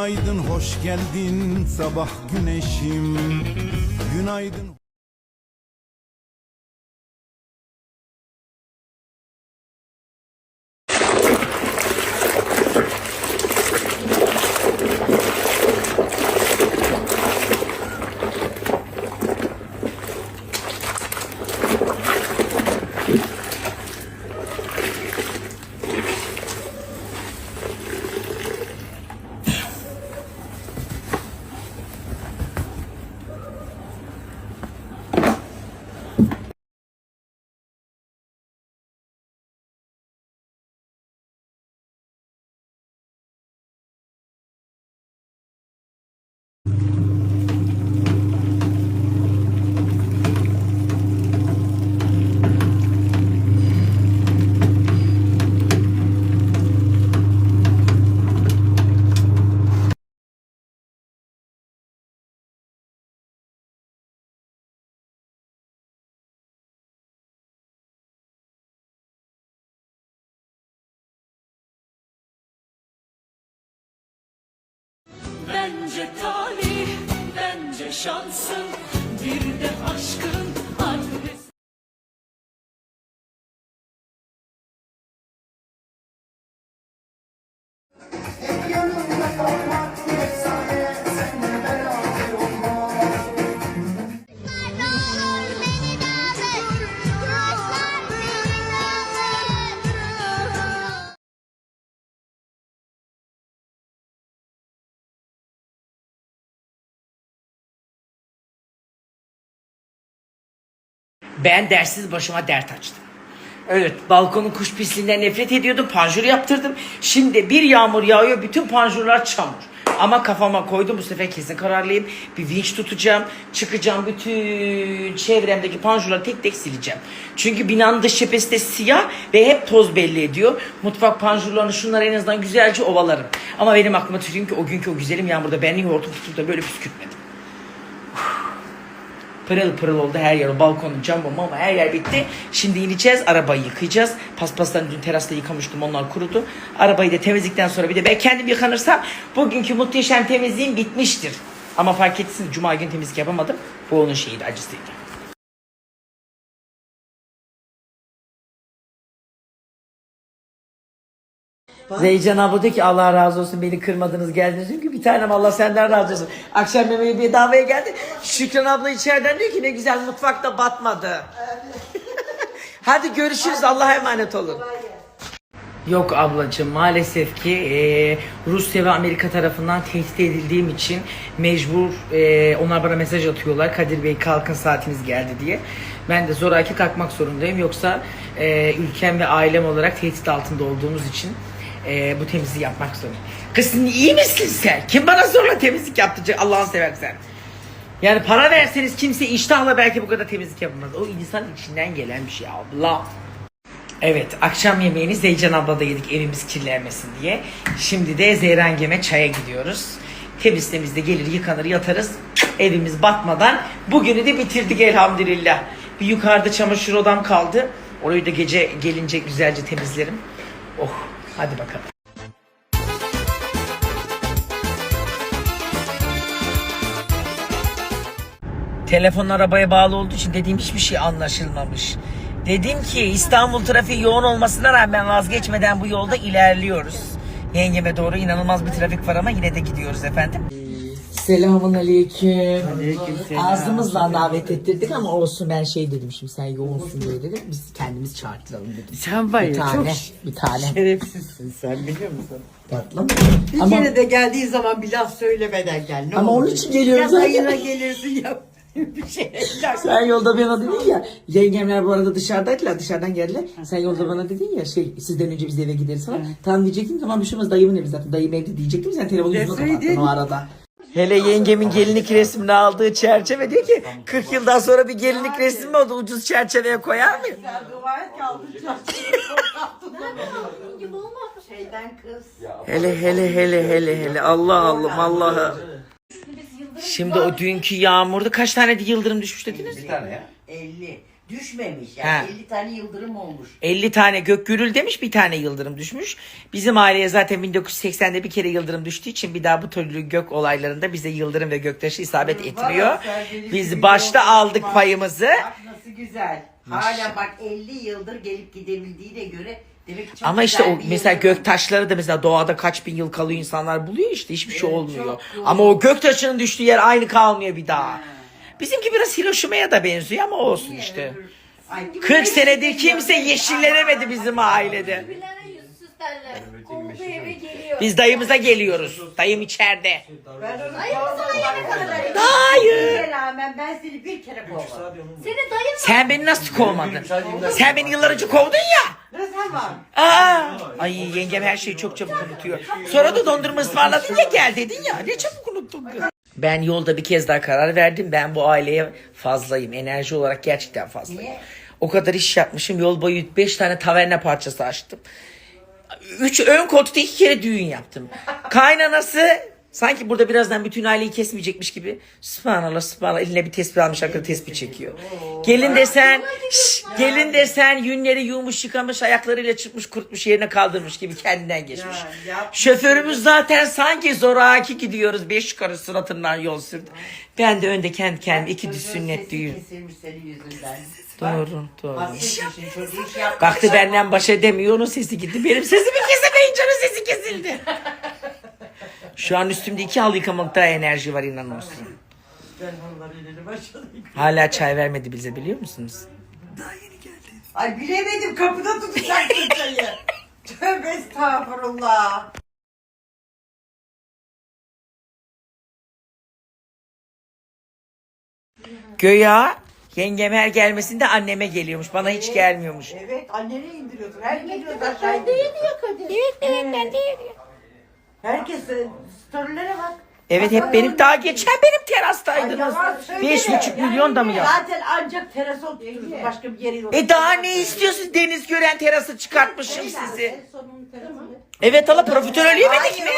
Günaydın hoş geldin. Sabah güneşim. Günaydın Bence talih, bence şansın, Ben dersiz başıma dert açtım. Evet balkonun kuş pisliğinden nefret ediyordum. Panjur yaptırdım. Şimdi bir yağmur yağıyor bütün panjurlar çamur. Ama kafama koydum bu sefer kesin kararlıyım. Bir vinç tutacağım. Çıkacağım bütün çevremdeki panjurları tek tek sileceğim. Çünkü binanın dış cephesi de siyah ve hep toz belli ediyor. Mutfak panjurlarını şunları en azından güzelce ovalarım. Ama benim aklıma tüküreyim ki o günkü o güzelim yağmurda ben niye hortum tutup da böyle püskürtmedim. Pırıl pırıl oldu her yer. O balkonun camı mama her yer bitti. Şimdi ineceğiz. Arabayı yıkayacağız. Paspaslarını dün terasta yıkamıştım. Onlar kurudu. Arabayı da temizlikten sonra bir de ben kendim yıkanırsam bugünkü muhteşem temizliğim bitmiştir. Ama fark etsiniz Cuma günü temizlik yapamadım. Bu onun şeyiydi acısıydı. Zeycan abla diyor ki Allah razı olsun beni kırmadınız geldiniz. Çünkü bir tanem Allah senden razı olsun. Akşam yemeği bedavaya geldi. Şükran abla içeriden diyor ki ne güzel mutfakta batmadı. Hadi görüşürüz Allah'a emanet olun. Yok ablacığım maalesef ki e, Rusya ve Amerika tarafından tehdit edildiğim için mecbur e, onlar bana mesaj atıyorlar. Kadir Bey kalkın saatiniz geldi diye. Ben de zoraki kalkmak zorundayım. Yoksa e, ülkem ve ailem olarak tehdit altında olduğumuz için e, bu temizliği yapmak zorundayım. Kız iyi misin sen? Kim bana zorla temizlik yaptıracak Allah'ını seversen? Yani para verseniz kimse iştahla belki bu kadar temizlik yapamaz. O insan içinden gelen bir şey abla. Evet akşam yemeğini Zeycan abla da yedik evimiz kirlenmesin diye. Şimdi de Zeyrengem'e çaya gidiyoruz. Temiz temiz de gelir yıkanır yatarız. Evimiz batmadan bugünü de bitirdik elhamdülillah. Bir yukarıda çamaşır odam kaldı. Orayı da gece gelince güzelce temizlerim. Oh hadi bakalım. Telefon arabaya bağlı olduğu için dediğim hiçbir şey anlaşılmamış. Dedim ki İstanbul trafiği yoğun olmasına rağmen vazgeçmeden bu yolda ilerliyoruz. Yengeme doğru inanılmaz bir trafik var ama yine de gidiyoruz efendim. Selamun aleyküm. Ağzımızla davet ettirdik ama olsun ben şey dedim şimdi sen yoğunsun diye dedim. Biz kendimiz çağırtıralım dedim. Sen var Bir ya çok tane, bir tane. şerefsizsin sen biliyor musun? Tatlı mı? Bir Ama, kere de geldiği zaman bir laf söylemeden gel. Ne Ama olur. onun için geliyoruz Ya dayına gelirsin ya bir şey. sen yolda bana dedin ya. Yengemler bu arada dışarıdaydılar dışarıdan geldiler. Sen yolda bana dedin ya şey sizden önce biz eve gideriz falan. Tamam diyecektim tamam bir şey olmaz dayımın evi zaten. Dayım evde diyecektim sen telefonu yüzüne Deseydin. kapattın o arada. Hele yengemin gelinlik resmini aldığı çerçeve diyor ki 40 yıldan sonra bir gelinlik resmi mi oldu ucuz çerçeveye koyar? Şeyden kız. Hele hele hele hele hele Allah Allah Allah'ım. Şimdi o dünkü yağmurda kaç tane de yıldırım düşmüş dediniz? 50. Düşmemiş yani 50 tane yıldırım olmuş. 50 tane gök gürül demiş bir tane yıldırım düşmüş. Bizim aileye zaten 1980'de bir kere yıldırım düştüğü için bir daha bu türlü gök olaylarında bize yıldırım ve göktaşı isabet etmiyor. Benim Biz başta aldık var. payımızı. Bak nasıl güzel. Hala bak 50 yıldır gelip gidebildiğine göre demek ki çok Ama işte güzel o bir mesela yıldırım. gök taşları da mesela doğada kaç bin yıl kalıyor insanlar buluyor işte hiçbir şey olmuyor. çok doğru. Ama o gök taşının düştüğü yer aynı kalmıyor bir daha. Bizimki biraz Hiroşima'ya da benziyor ama olsun işte. Ay, 40 senedir kimse yeşillenemedi bizim ailede. Birbirlerine yüzsüz derler. Olduğu eve geliyor. Biz dayımıza geliyoruz. Dayım içeride. Kovmadım. Hayır. rağmen ben seni bir kere dayın Sen beni nasıl kovmadın? Sen beni yıllar önce kovdun ya. Ne zaman? Aa, ay yengem her şeyi çok çabuk unutuyor. Sonra da dondurma ısmarladın ya gel dedin ya. Ne çabuk unuttun kız. Ben yolda bir kez daha karar verdim. Ben bu aileye fazlayım. Enerji olarak gerçekten fazlayım. Niye? O kadar iş yapmışım. Yol boyu 5 tane taverna parçası açtım. Üç ön koltukta iki kere düğün yaptım. Kaynanası sanki burada birazdan bütün aileyi kesmeyecekmiş gibi. Subhanallah subhanallah eline bir tespih almış akıllı tespih çekiyor. Gelin desen, şş, gelin desen yünleri yumuş yıkamış ayaklarıyla çıkmış kurutmuş yerine kaldırmış gibi kendinden geçmiş. Ya, Şoförümüz zaten sanki zoraki gidiyoruz. Beş karı suratından yol sürdü. Ben de önde kendi kendime iki düz sünnet düğün. kesilmiş senin yüzünden. Doğru doğru. Yapmış. Baktı benden baş edemiyor onun sesi gitti. Benim sesimi kesemeyince onun sesi kesildi. Şu an üstümde iki halı yıkamak daha enerji var inan olsun. Hala çay vermedi bize biliyor musunuz? Ay bilemedim kapıda tutacaktın çayı. Tövbe estağfurullah. Göya yengem her gelmesinde anneme geliyormuş. Bana hiç gelmiyormuş. Evet annene indiriyordur. Her geliyordu aşağı Ben de indiriyor. yediyor Kadir. Evet evet ben de. Herkes e, storylere bak. Evet hep benim daha geçen benim terastaydınız. Beş buçuk milyon da mı ya? Zaten ancak terasa otururuz. Başka bir yere yok. E daha ne istiyorsunuz? Deniz gören terası çıkartmışım sizi. Evet hala profiterol yemedik mi?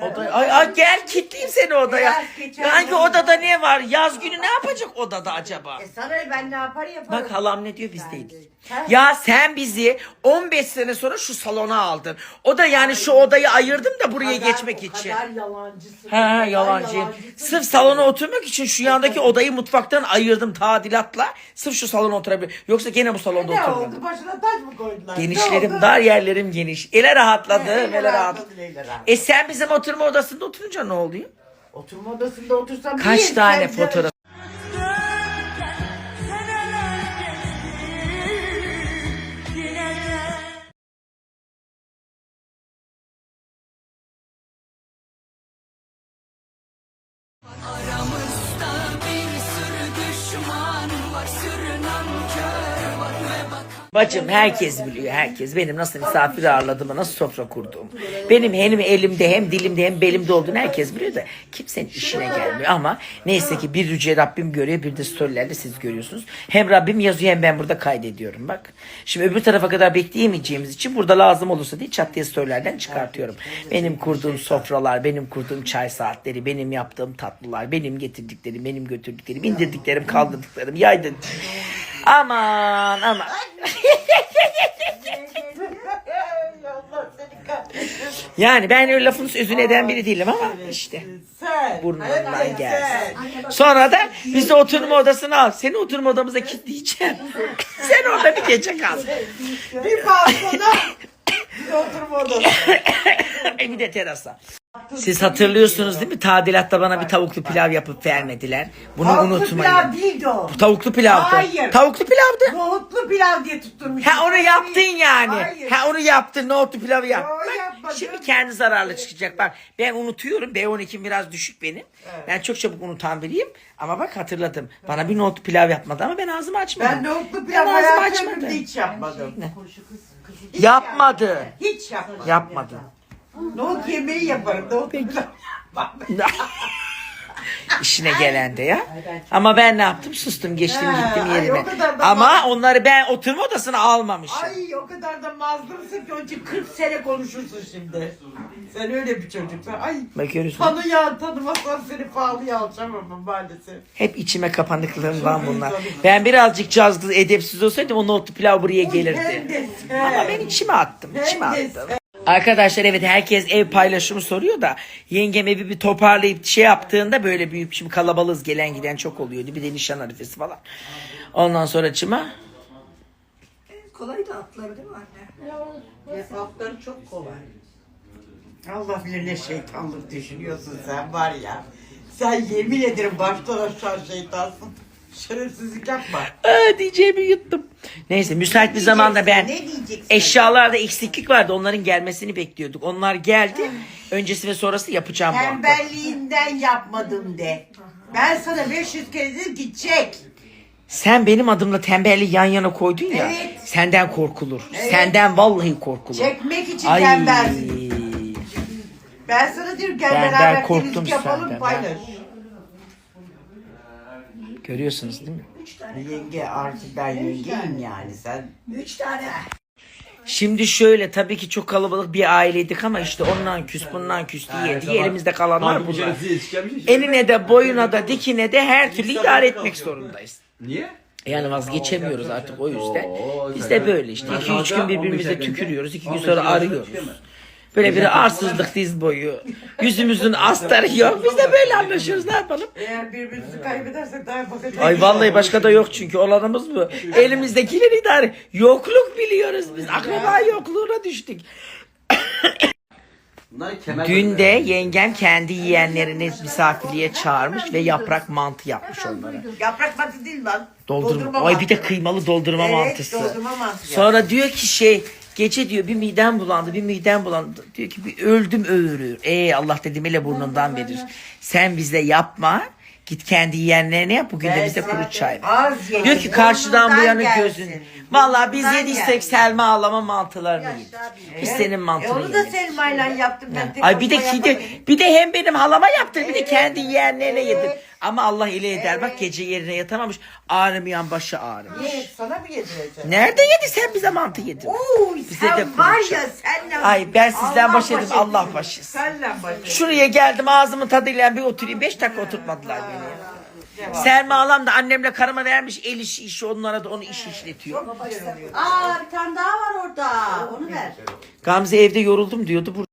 Odaya ay, ay gel kilitleyeyim seni odaya. Hangi odada ne var? Yaz günü ne yapacak odada acaba? E sana ne, ben ne yapar yaparım. Bak halam ne diyor biz değiliz. Ya sen bizi 15 sene sonra şu salona aldın. O da yani şu odayı ayırdım da buraya Kadar- geçmek o için. kadar yalancısın. He kadar yalancıyım. Sırf salona oturmak için şu yandaki odayı mutfaktan ayırdım tadilatla. Sırf şu salona oturabilir. Yoksa gene bu salonda Ne oldu? Başına taş mı koydular? Genişlerim, oldu? dar yerlerim geniş. Ele rahatladı, ele rahat. rahatladı, ele rahat. E sen bizim oturma odasında oturunca ne oluyor? Oturma odasında otursam Kaç bir tane sen- fotoğraf? Aramızda bir sürü düşman var Sürünen Bacım herkes biliyor herkes benim nasıl misafir ağırladığımı nasıl sofra kurduğumu. Benim hem elimde hem dilimde hem belimde olduğunu herkes biliyor da kimsenin işine gelmiyor ama neyse ki bir yüce Rabbim görüyor bir de storylerde siz görüyorsunuz. Hem Rabbim yazıyor hem ben burada kaydediyorum bak. Şimdi öbür tarafa kadar bekleyemeyeceğimiz için burada lazım olursa diye çat diye storylerden çıkartıyorum. Benim kurduğum sofralar, benim kurduğum çay saatleri, benim yaptığım tatlılar, benim getirdiklerim, benim götürdüklerim, indirdik kaldırdıklarım, yaydım. Aman aman. Yani ben öyle lafın sözünü eden biri değilim ama işte evet, gelsin. Sonra da bizi oturma odasına al. Seni oturma odamıza kilitleyeceğim. Sen orada bir gece kal. Bir balkona. Bir oturma odasına. E bir de terasa. Siz hatırlıyorsunuz değil mi? Tadilatta bana bir tavuklu pilav yapıp vermediler. Bunu Tavuklu unutmayın. pilav değildi o. Tavuklu pilavdı. Hayır. Tavuklu pilavdı. Nohutlu pilav diye tutturmuş. Ha onu yaptın yani. Hayır. Ha onu yaptın. Nohutlu pilavı yap. Yo, Bak, yapmadım. şimdi kendi zararlı çıkacak. Bak ben unutuyorum. B12'm biraz düşük benim. Ben çok çabuk unutan biriyim. Ama bak hatırladım. Bana bir nohutlu pilav yapmadı ama ben ağzımı açmadım. Ben nohutlu Ben pilav ağzımı hayatım açmadım. hiç yapmadım. Yapmadı. Hiç yapmadım. Yapmadı. Nohut yemeği yaparım. Nohut yapmam. İşine gelen de ya. Ama ben ne yaptım? Sustum geçtim gittim ay, yerime. o kadar da Ama mal- onları ben oturma odasına almamışım. Ay o kadar da mazlumsun ki onun için 40 sene konuşursun şimdi. Sen öyle bir çocuksun. Ay Bak görüyorsun. tanıyan tanımasan seni pahalıya alacağım ama maalesef. Hep içime kapanıklarımdan bunlar. Ben birazcık cazgız edepsiz olsaydım o nohutlu pilav buraya gelirdi. de sen. Ama ben içime attım. içime Hem de attım. Arkadaşlar evet herkes ev paylaşımı soruyor da yengem evi bir toparlayıp şey yaptığında böyle büyük şimdi kalabalığız gelen giden çok oluyordu. Bir de nişan arifesi falan. Ondan sonra çıma Kolay da atlar değil mi anne? Hesapları çok kolay. Allah bilir ne şeytanlık düşünüyorsun sen var ya. Sen yemin ederim baştan aşağı şeytansın. Şerefsizlik yapma. Aa, diyeceğimi yuttum. Neyse müsait bir zamanda ben Ne diyeceksin? eşyalarda eksiklik vardı onların gelmesini bekliyorduk. Onlar geldi. Öncesi ve sonrası yapacağım bu hafta. Tembelliğinden yapmadım de. Ben sana 500 kere dedim çek. Sen benim adımla tembelliği yan yana koydun ya. Evet. Senden korkulur. Senden vallahi korkulur. Çekmek için Ay. tembelsin. Ben sana diyorum gel Benden beraber korktum temizlik yapalım senden. paylaş. Görüyorsunuz değil mi? Yenge artık ben yengeyim yani sen. Üç tane. Şimdi şöyle tabii ki çok kalabalık bir aileydik ama işte ondan küs bundan küs diye diye elimizde kalanlar bunlar. Eline de boyuna da dikine de her türlü idare etmek zorundayız. Niye? Yani vazgeçemiyoruz artık o yüzden. Oo, Biz de böyle işte. Ben 2-3 gün birbirimize 15 dakika. tükürüyoruz. 2 gün 15 sonra arıyoruz. Böyle bir arsızlık diz boyu. Yüzümüzün astarı yok. Biz de böyle anlaşıyoruz ne yapalım? Eğer birbirimizi kaybedersek daha bakacağız. Ay vallahi başka da yok çünkü olanımız bu. Elimizdekileri idare. Yokluk biliyoruz biz. Akraba yokluğuna düştük. Dün de yengem kendi yeğenlerini misafirliğe çağırmış ve yaprak mantı yapmış onlara. Yaprak mantı değil lan. Doldurma. Ay bir de kıymalı doldurma evet, mantısı. doldurma mantısı. Sonra diyor ki şey gece diyor bir midem bulandı bir midem bulandı. Diyor ki bir öldüm öğürüyor. Ey Allah dedim hele burnundan verir. Sen bize yapma. Git kendi yeğenlerine yap. Bugün de bize kuru çay ver. az yedim, Diyor ki karşıdan bu burnundan yana gelsin. gözün. Vallahi biz Burnundan yediysek gelsin. Selma ağlama mantılarını yedik. Biz senin E mantını onu da yedik. Selma'yla yaptım ben. tek Ay bir de başıma bir de, yapamadım. bir de hem benim halama yaptı bir de kendi yeğenlerine yedim. Ama Allah ile eder bak gece yerine yatamamış. Ağrımayan başı ağrımış. Niye? Sana mı yedireceğim? Nerede yedi sen bize mantı yedin? Uy Bize de sen var kuracak. ya senle. Ay, ben sizden Allah baş edeyim, baş Allah etsin. baş etsin. Senle baş. Şuraya geldim ağzımın tadıyla bir oturayım. Beş dakika oturtmadılar beni. ya. Selma Alam da annemle karıma vermiş el işi işi onlara da onu iş işletiyor. Aa bir tane daha var orada. Onu ver. Gamze evde yoruldum diyordu. Burada